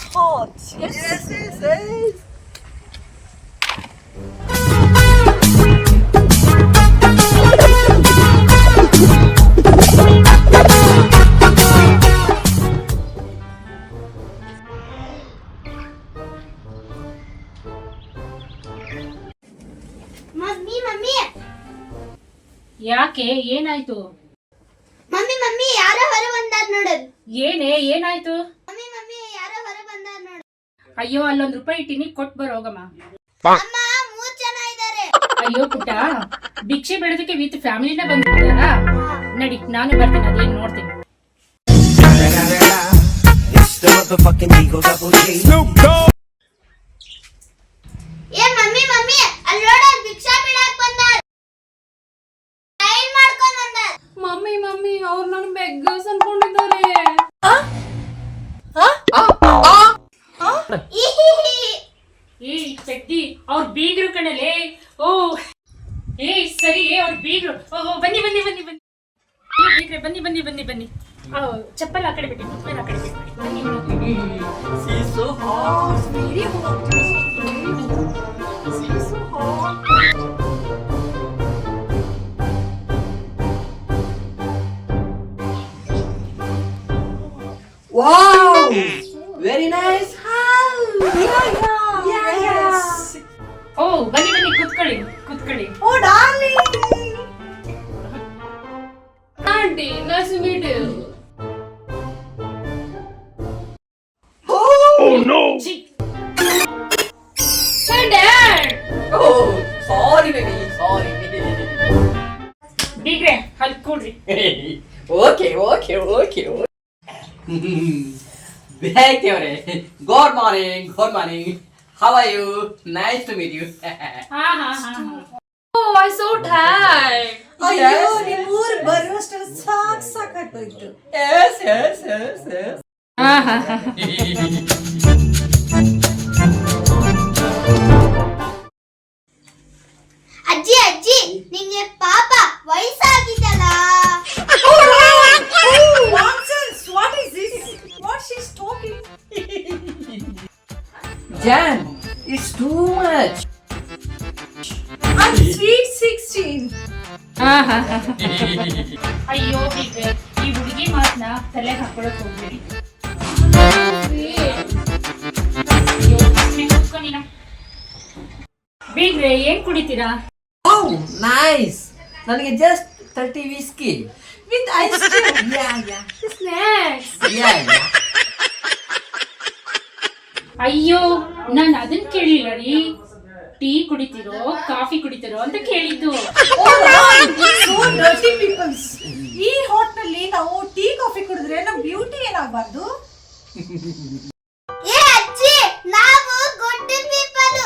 Yes, yes, yes. yes. Mummy mummy. ಯಾಕೆ ಏನಾಯ್ತು? Mummy mummy ಯಾರೋ ಹೊರ ಬಂದಾರ ನೋಡದ್ ಏನೇ ಏನಾಯ್ತು ಮಮ್ಮಿ ಮಮ್ಮಿ ಯಾರೋ ಹೊರ ಬಂದಾರ ನೋಡು ಅಯ್ಯೋ ಅಲ್ಲೊಂದ್ ರೂಪಾಯಿ ಇಟ್ಟಿನಿ ಕೊಟ್ ಬರೋಗಮ್ಮ ಅಮ್ಮ ಮೂರ್ ಜನ ಇದ್ದಾರೆ. ಅಯ್ಯೋ ಪುಟ್ಟ ಭಿಕ್ಷೆ ಬೆಳೆದಕ್ಕೆ ವಿತ್ ಫ್ಯಾಮಿಲಿನ ಬಂದಿದ್ದಾರ ನಡಿ ನಾನು ಬರ್ತೀನಿ ಅದೇನ್ ನೋಡ್ತೀನಿ. ಮಮ್ಮಿ ಮಮ್ಮಿ ಅವ್ರು ನನ್ ಬೆಗ್ಗಸ್ ಬಿಡಾಕ್ ಬಂದಾರ ಟೈಲ್ ಮಾಡ್ಕೊಂಡ್ ಬಂದಾರ ಮಮ್ಮಿ ಮಮ್ಮಿ ಅವ್ರು ನನ್ ಬೆಗ್ಗರ್ಸ್ ಅನ್ಕೊಂಡಿದ್ದಾರೆ ಇಹಿಹಿ. ಏಯ್ ಪೆದ್ದಿ ಅವ್ರ ಬೀಗ್ರು ಕಣಲೆ ಓ ಏಯ್ ಸರಿ ಅವ್ರ ಬೀಗ್ರು. ಓ ಬನ್ನಿ ಬನ್ನಿ ಬನ್ನಿ ಬನ್ನಿ. ಏ, ಬೀಗ್ರೆ ಬನ್ನಿ ಬನ್ನಿ ಬನ್ನಿ ಬನ್ನಿ. ಆ, ಚಪ್ಪಲ್ ಆ ಕಡೆ ಬಿಟ್ಟು ಮೊಬೈಲ್ ಆ ಕಡೆ ಬಿಟ್ಟು ಬನ್ನಿ ಬನ್ನಿ. Sorry, baby. Sorry. ಬೀಗ್ರೆ ಅಲ್ಲಿ ಕೂಡ್ರಿ okay, okay, okay. Bhakti ಅವರೇ good morning good morning how are you nice to meet you ಹಾ ಹಾ ಹಾ Oh, I'm so tired. ಅಯ್ಯೋ ನಿಮ್ಮೂರ್ ಬರುವಷ್ಟು ಸಾಕ್ ಸಾಕಾಗೋಯ್ತು ಎಸ್ ಎಸ್ ಎಸ್ ಎಸ್ ಹಾ ಹಾ ಹಾ ಬೀಗ್ರೆ ಏನ್ ಕುಡಿತೀರಾ? ಓ ನೈಸ್ ನನಗೆ just thirty whisky with ice cream. Yeah yeah Snacks. Yeah yeah ಅಯ್ಯೋ ನಾನು ಅದನ್ನ ಕೇಳಿಲ್ಲ ರೀ. ಟೀ ಕುಡಿತಿರೋ ಕಾಫಿ ಕುಡಿತಿರೋ ಅಂತ ಕೇಳಿದ್ದು. Oh, ಈ ಹೋಟ್ನಲ್ಲಿ ನಾವು ಟೀ ಕಾಫಿ ಕುಡಿದ್ರೆ ನಮ್ ಏನಾಗಬಾರ್ದು ಏ ಅಜ್ಜಿ ನಾವು ಗುಡ್ ಪೀಪಲ್.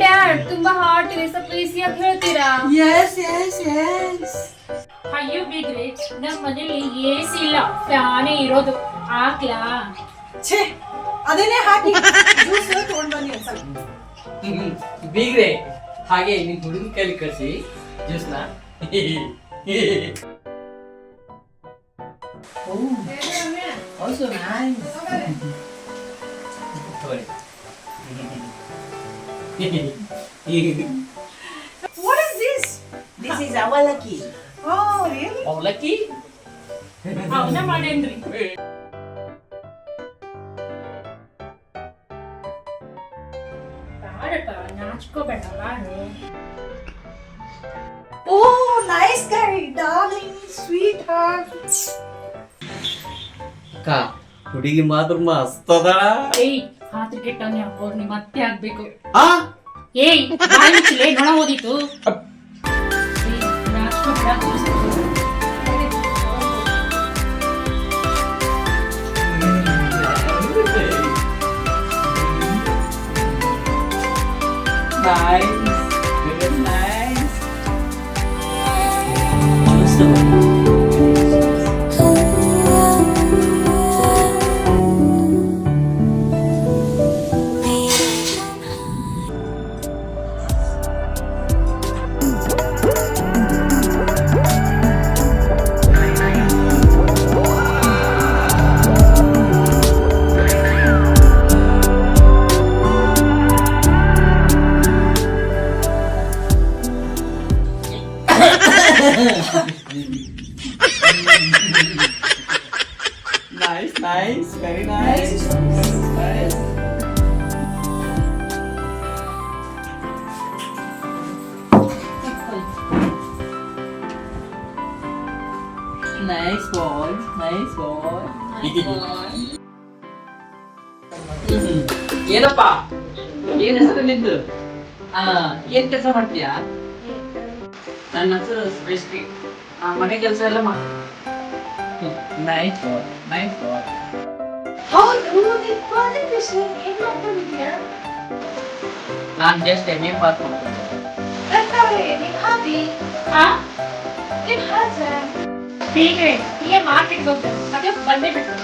dad, ತುಂಬಾ ಹಾಟ್ ಇದೆ ಸ್ವಲ್ಪ ಈಸಿಯಾಗಿ ಹೇಳ್ತೀರಾ? ಎಸ್ ಎಸ್ ಎಸ್ ಅಯ್ಯೋ ಬಿಗ್ರೆ ನಮ್ಮ ಮನೇಲಿ ಎಸಿ ಇಲ್ಲ ಫ್ಯಾನೇ ಇರೋದು ಹಾಕ್ಲಾ? ಛೇ ಅದನ್ನೇ ಹಾಕಿ ಜ್ಯೂಸ್ ತಗೊಂಡ್ ಬನ್ನಿ ಒಂದ್ಸಲ ಬೀಗ್ರೆ ಹಾಗೆ ನಿನ್ ಹುಡುಗನ ಕೈಲಿ ಕಳಿಸಿ ಜ್ಯೂಸ್ನ Also nice What is this? This is awalaki. Oh, really? ಅವಲಕ್ಕಿ ಅವನ ಮಾಡೇನ್ರಿ ಬಾರಪ್ಪ ನಾಚ್ಕೋಬೇಡ ಬಾರು Oh, nice guy, darling, sweetheart. ಅಕ್ಕ ಹುಡುಗಿ ಮಾತ್ರ ಮಸ್ತದ? ಏಯ್ ಹಾತ್ರ ಕೆಟ್ಟವನೇ ಅವ್ರು ನಿಮ್ಮ ಅತ್ತೆ ಆಗ್ಬೇಕು. ಆ? ಏಯ್ ಬಾಯಿ ಮುಚ್ಚಲೆ ನೊಣ ಓದಿತು ಏಯ್, Nice boy, nice boy. ಹ್ಮ್. ಏನಪ್ಪ? ಏನ್ ಹೆಸರು ನಿಂದು? ಆ ಏನ್ ಕೆಲಸ ಮಾಡ್ತೀಯಾ? ನನ್ನ ಹೆಸರು ಸೃಷ್ಟಿ. ಆ, ಮನೆ ಕೆಲಸ ಎಲ್ಲ ಮಾಡ. ನೈಸ್ ನೈಸ್ ಹೌದು ನಿನ್ ಜಸ್ಟ್ ಎಂ ಎ ಪಾಸ್ ಮಾಡ್ತೀನಿ ಹಾ ಬೀಗ್ರೆ ಹೀಗೆ ಮಾರ್ಕೆಟ್ಗೆ ಹೋಗ್ತಾರೆ ಅದೇ ಬಂದೇ ಬಿಟ್ಟು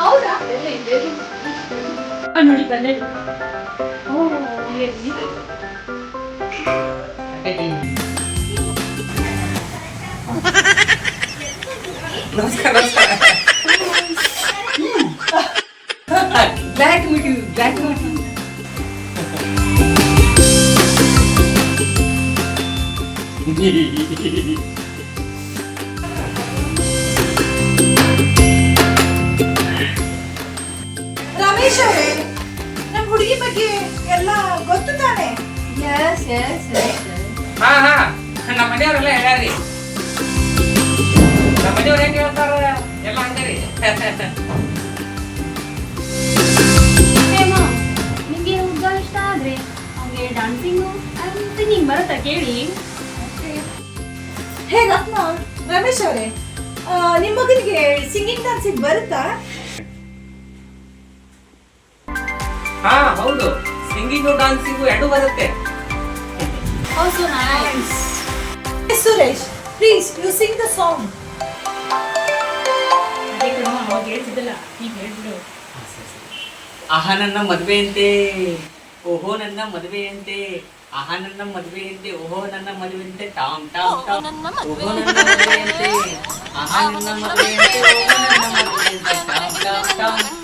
ಹೌದಾ ವೆರಿ ವೆರಿ ಆ, ನೋಡಿ ಬಂದೇ ಬಿಟ್ಟು ಓ ಎಲ್ಲಿ? ನಮಸ್ಕಾರ ನಮಸ್ಕಾರ black meet you black meet you ಅವರೇ ನಮ್ ಹುಡುಗಿ ಬಗ್ಗೆ ಎಲ್ಲ ಗೊತ್ತು ತಾನೆ? ಎಸ್ ಎಸ್ ಹಾ ಹಾ. ನಮ್ಮ ಮನೆಯವರೆಲ್ಲ ಹೇಳ್ಯಾರಿ ನಮ್ಮ ಮನೆಯವ್ರು ಹೆಂಗ್ ಹೇಳ್ತಾರ ಎಲ್ಲ ಹಂಗರಿ. ಹೇಮ ನಿಮಗೆ ಹುಡುಗ ಇಷ್ಟ ಆದ್ರೆ ಅವ್ನಿಗೆ ಡಾನ್ಸಿಂಗು ಸಿಂಗಿಂಗ್ ಬರುತ್ತಾ ಕೇಳಿ? ಹೇ ರತ್ನ ರಮೇಶ್ ಅವರೇ ನಿಮ್ಮ ಮಗನಿಗೆ ಸಿಂಗಿಂಗ್ ಡಾನ್ಸಿಂಗ್ ಬರುತ್ತಾ? ಹೌದು ಸಿಂಗಿಂಗು ಡಾನ್ಸಿಂಗು ಎರಡು ಬರುತ್ತೆ. ಯು ಸಿಂಗ್ ದ ಸಾಂಗ್ ಅದೇ ಕಣೋ ಅವಾಗ ಹೇಳ್ತಿದ್ದಲ್ಲ ಈಗ ಹೇಳ್ಬಿಡು. ಆಹ ನನ್ನ ಮದುವೆಯಂತೆ ಓಹೋ ನನ್ನ ಮದುವೆಯಂತೆ ಆಹ ನನ್ನ ಮದುವೆಯಂತೆ ಓಹೋ ನನ್ನ ಮದುವೆಯಂತೆ ಟಾಮ್ ಟಾಮ್ ಟಾಮ್. ಓಹೋ ನನ್ನ ಮದುವೆಯಂತೆ ಆಹ ನನ್ನ ಮದುವೆಯಂತೆ ಓಹೋ ನನ್ನ ಮದುವೆಯಂತೆ ಟಾಮ್ ಟಾಮ್ ಟಾಮ್.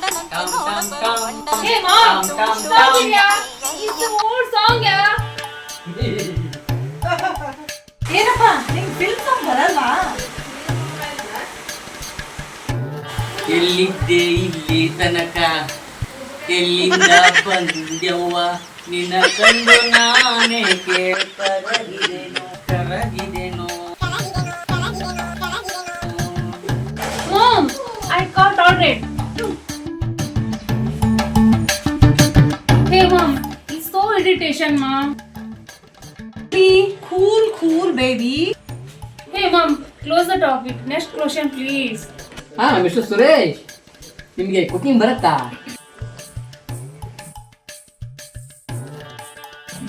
ಎಲ್ಲಿದ್ದೆ ಇಲ್ಲಿ ತನಕ? ಎಲ್ಲಿಂದ ಬಂದೆವ್ವ ನಿನ್ನ ಕಂಡು ನಾನೇ ಕೇಳ್ತಾ ಕರಗಿದೆನೋ irritation, mom. Cool cool baby Hey mom, close the topic. Next question, please. ಹಾ ಮಿಸ್ಟರ್ ಸುರೇಶ್ ನಿಮಗೆ ಕುಕಿಂಗ್ ಬರುತ್ತಾ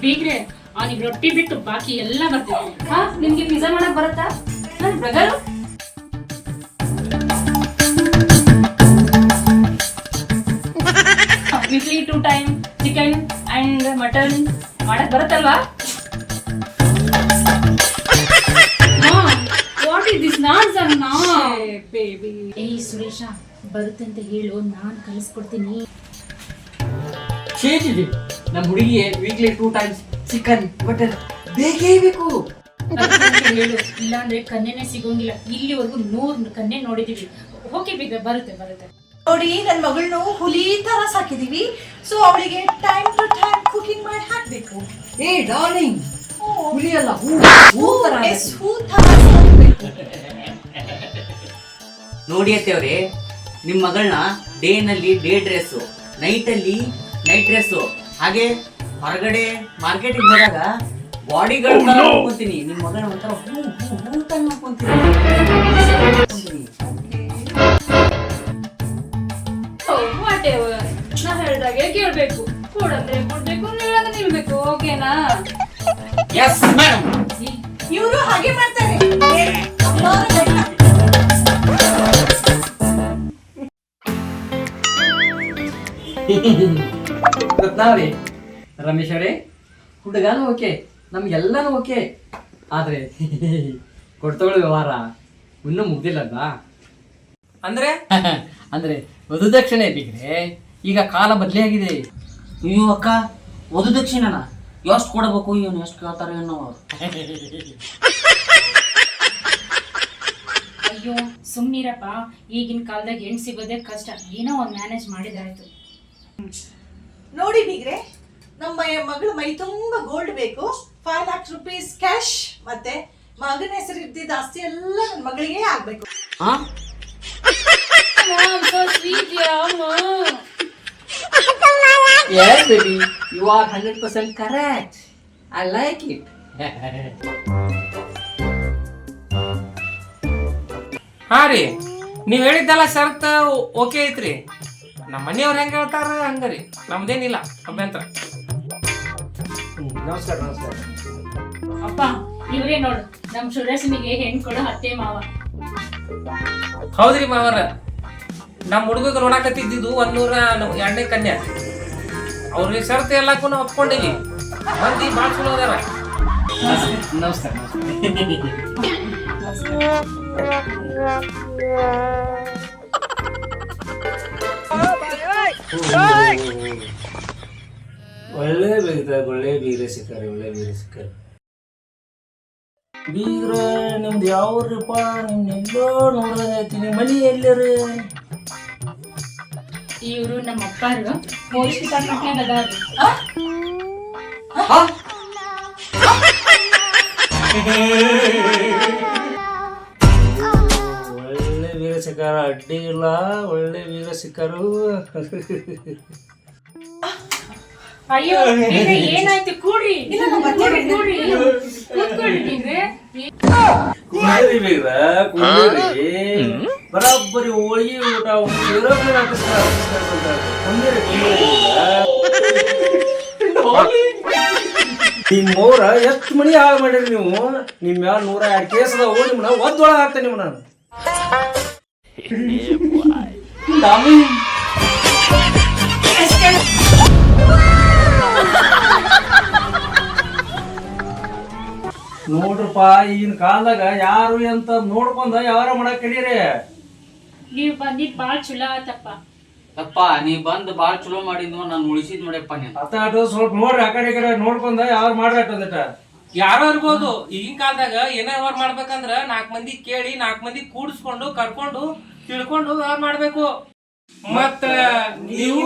ಬೀಗ್ರೆ ಅವನಿಗೆ ರೊಟ್ಟಿ ಬಿಟ್ಟು ಬಾಕಿ ಎಲ್ಲ ಬರ್ತಿದೆ ಹಾ ನಿಮ್ಗೆ ಪಿಜ್ಜಾ ಮಾಡಕ್ ಬರುತ್ತಾ ನನ್ನ ಬ್ರದರ್ ಅಂಡ್ ಮಟನ್ ಮಾಡಕ್ ಬರುತ್ತಲ್ವಾ? ವಾಟ್ ಇಸ್ ದಿಸ್ ನಾನ್ ನಾ ಬೇಬಿ ಏಯ್ ಸುರೇಶ ಬರುತ್ತೆ ಅಂತ ಹೇಳು ನಾನ್ ಕಲಿಸ್ಕೊಡ್ತೀನಿ ಚೇಂಜ್ ಇದೆ. ನಮ್ಮ ಹುಡುಗಿಗೆ weekly two times chicken mutton ಬೇಕೇ. ಬೇಕು ಹೇಳು ಇಲ್ಲಾಂದ್ರೆ ಕನ್ನೆನೇ ಸಿಗೋಂಗಿಲ್ಲ. ಇಲ್ಲಿವರೆಗೂ ನೂರ್ ಕನ್ನೆ ನೋಡಿದೀವಿ. ಓಕೆ ಬೇಗ ಬರುತ್ತೆ ಬರುತ್ತೆ. ನೋಡಿ ನನ್ನ ಮಗಳನ್ನು ಹುಲಿ ತರ ಸಾಕಿದೀವಿ. ಸೊ ಅವಳಿಗೆ ಟೈಮ್ ಟು ಟೈಮ್ ಕುಕಿಂಗ್ ಮಾಡಿ ಹಾಕ್ಬೇಕು. ಏ ಡಾರ್ಲಿಂಗ್ ಹುಲಿ ಅಲ್ಲ ಹೂ ಹೂ ತರ ಎಸ್ ಹೂ ತರ ನೋಡಿ ಅತ್ತೇವ್ರೆ ನಿಮ್ಮ ಮಗಳನ್ನ ಡೇ ನಲ್ಲಿ ಡೇ ಡ್ರೆಸ್ಸು ನೈಟಲ್ಲಿ ನೈಟ್ ಡ್ರೆಸ್ಸು. ಹಾಗೆ ಹೊರಗಡೆ ಮಾರ್ಕೆಟಿಗೆ ಬಂದಾಗ ಬಾಡಿ ಗಾರ್ಡ್ ನೋಡ್ಕೊಂತೀನಿ ನಿಮ್ಮ ಮಗಳನ್ನ ಒಂಥರ ಹೂ ಹೂ ಹೂ ನೋಡ್ಕೊಂತೀನಿ ನಾ ಹೇಳ್ದಾಗೆ ಕೇಳ್ಬೇಕು. ಕೊಡಂದ್ರೆ ಕೊಡ್ಬೇಕು ನೀಳಂದ್ರೆ ನಿಲ್ಬೇಕು. ಓಕೆನಾ? ಎಸ್ ಮೇಡಮ್ ಇವರು ಹಾಗೆ ಮಾಡ್ತಾರೆ. ರತ್ನಾವ್ರಿ ರಮೇಶ್ ಅವರೇ ಹುಡುಗಾನು ಓಕೆ ನಮ್ಗೆಲ್ಲಾನು ಓಕೆ. ಆದ್ರೆ ಕೊಡ್ತಗೊಳ್ಳೋ ವ್ಯವಹಾರ ಇನ್ನೂ ಮುಗ್ದಿಲ್ಲಲ್ವಾ? ಅಂದ್ರೆ? ಅಂದ್ರೆ ವಧುದಕ್ಷಿಣೆ ಬಿಗ್ರೆ ಈಗ ಕಾಲ ಬದಲಿಯಾಗಿದೆ ಅಯ್ಯೋ ಅಕ್ಕ ವಧು ದಕ್ಷಿಣನ ಎಷ್ಟು ಕೊಡಬೇಕು ಇವನು ಎಷ್ಟು ಕೇಳ್ತಾರೋ ಏನೋ ಸುಮ್ನಿರಪ್ಪ. ಈಗಿನ ಕಾಲದಾಗ ಹೆಣ್ಣು ಸಿಗೋದೇ ಕಷ್ಟ. ಏನೋ ಒಂದು ಮ್ಯಾನೇಜ್ ಮಾಡಿದಾಯ್ತು. ನೋಡಿ ಬೀಗ್ರೆ ನಮ್ಮ ಮಗಳ ಮೈ ತುಂಬಾ ಗೋಲ್ಡ್ ಬೇಕು. ಫೈವ್ ಲ್ಯಾಕ್ಸ್ ರುಪೀಸ್ ಕ್ಯಾಶ್ ಮತ್ತೆ ಮಗನ ಹೆಸರು ಇದ್ದಿದ್ದ ಆಸ್ತಿ ಎಲ್ಲ ನನ್ನ ಮಗಳಿಗೆ ಆಗ್ಬೇಕು. ಹಾ Yes, baby. You are 100% correct. I like it. ಹಾ ರೀ ನೀವ್ ಹೇಳಿದ್ದೆಲ್ಲ ಶರ್ತ್ ಓಕೆ ಐತ್ರಿ. ನಮ್ಮ ಮನೆಯವ್ರು ಹೆಂಗ್ ಹೇಳ್ತಾರ ಹಂಗರಿ ನಮ್ದೇನಿಲ್ಲ ಅಭ್ಯಂತರ. ನಮಸ್ಕಾರ ನಮಸ್ಕಾರ. ಅಪ್ಪ ಇವ್ರೇ ನೋಡು ನಮ್ ಸುರೇಶನಿಗೆ ಹೆಣ್ಣು ಕೊಡೋ ಅತ್ತೆ ಮಾವ. ಹೌದ್ರಿ ಮಾವರ. ನಮ್ಮ ಹುಡುಗ ನೋಡಾಕತ್ತಿದ್ದು ನೂರ ಎರಡನೇ ಕನ್ಯಾ. ಅವ್ರಿಗೆ ಸರತಿ ಎಲ್ಲಕ್ಕೂ ನಾವು ಒಪ್ಕೊಂಡಿವಿ ಮಂದಿ ಭಾಳ ಚಲೋ ಅದಾರ. ಒಳ್ಳೆ ಬೀರ ಒಳ್ಳೆ ಬೀಗ್ರೆ ಸಿಕ್ಕಾರೆ, ಒಳ್ಳೆ ಬೀರ ಸಿಕ್ಕಾರೆ. ಬೀರ ನಿಮ್ದು ಯಾವ್ರಿಪ್ಪ ನಿಮ್ದು ಎಲ್ಲೋ ನೋಡ್ದಂಗೆ ಐತಿ. ನಿಮ್ಮ ಮನಿ ಎಲ್ಲರಿ ಇವರು ನಮ್ಮ ಅಪ್ಪಾರು. ಪೊಲೀಸ್ ಡಿಪಾರ್ಟ್ಮೆಂಟ್ ಅದಾರ್ರಿ ಒಳ್ಳೆ ವೀರ ಸಿಕ್ಕಾರ ಅಡ್ಡಿ ಇಲ್ಲ. ಒಳ್ಳೆ ವೀರ ಸಿಕ್ಕಾರು ಅಯ್ಯೋ ಬೀಗ್ರೆ, ಏನಾಯ್ತು? ಕೂಡ್ರಿ ಕೂಡ್ರಿ, ಕೂಡ್ರಿ ಕೂತ್ಕೊಳ್ಳಿ ಬೀಗ್ರೆ. ಕುಂದಿರಿ ಬೀಗ್ರ ಕುಂದಿರಿ. ಬರಾಬ್ಬರಿ ಹೋಳಿಗೆ ಊಟ ನಿಮ್ ಮೋರ ಎಷ್ಟು ಮನಿ ಹಾಳು ಮಾಡಿರಿ ನೀವು? ನಿಮ್ಮ ಮ್ಯಾಲ ನೂರ ಎರಡು ಕೇಸ್ ಅದಾವ. ನಿಮ್ಮನ್ನ ಒದ್ದೊಳಗೆ ಹಾಕ್ತೇನೆ ನಿಮ್ಮ ನಾನು. ನೋಡ್ರಪ್ಪ, ಈಗಿನ ಕಾಲದಾಗ ಯಾರು ಅಂತ ನೋಡ್ಕೊಂಡ ಯಾರು ಮಾಡಕ್ ಕಡೀರಿ ನೀವ್ ಬಂದಿದ್ ಬಾಳ್ ಚಲೋ ಆತಪ್ಪ. ಅಪ್ಪ ನೀ ಬಂದು ಬಾಳ್ ಚಲೋ ಮಾಡಿದ್ನು ನಾನು ಉಳಿಸಿದ್ ನೋಡಪ್ಪ ನೀನ್. ಅತ್ತ ಆಟೋ ಸ್ವಲ್ಪ ನೋಡ್ರಿ ಆ ಕಡೆ ಈ ಕಡೆ ನೋಡ್ಕೊಂಡ ಯಾರು ಮಾಡ್ರಿ ಅಂದ್ರೆ ಯಾರೋ ಇರ್ಬೋದು ಈಗಿನ ಕಾಲದಾಗ ಏನೇ ವ್ಯವಹಾರ ಮಾಡ್ಬೇಕಂದ್ರ ನಾಲ್ಕು ಮಂದಿ ಕೇಳಿ ನಾಲ್ಕು ಮಂದಿ ಕೂಡಿಸ್ಕೊಂಡು ಕರ್ಕೊಂಡು ತಿಳ್ಕೊಂಡು ವ್ಯವಹಾರ ಮಾಡ್ಬೇಕು. ಮತ್ತ ನೀವು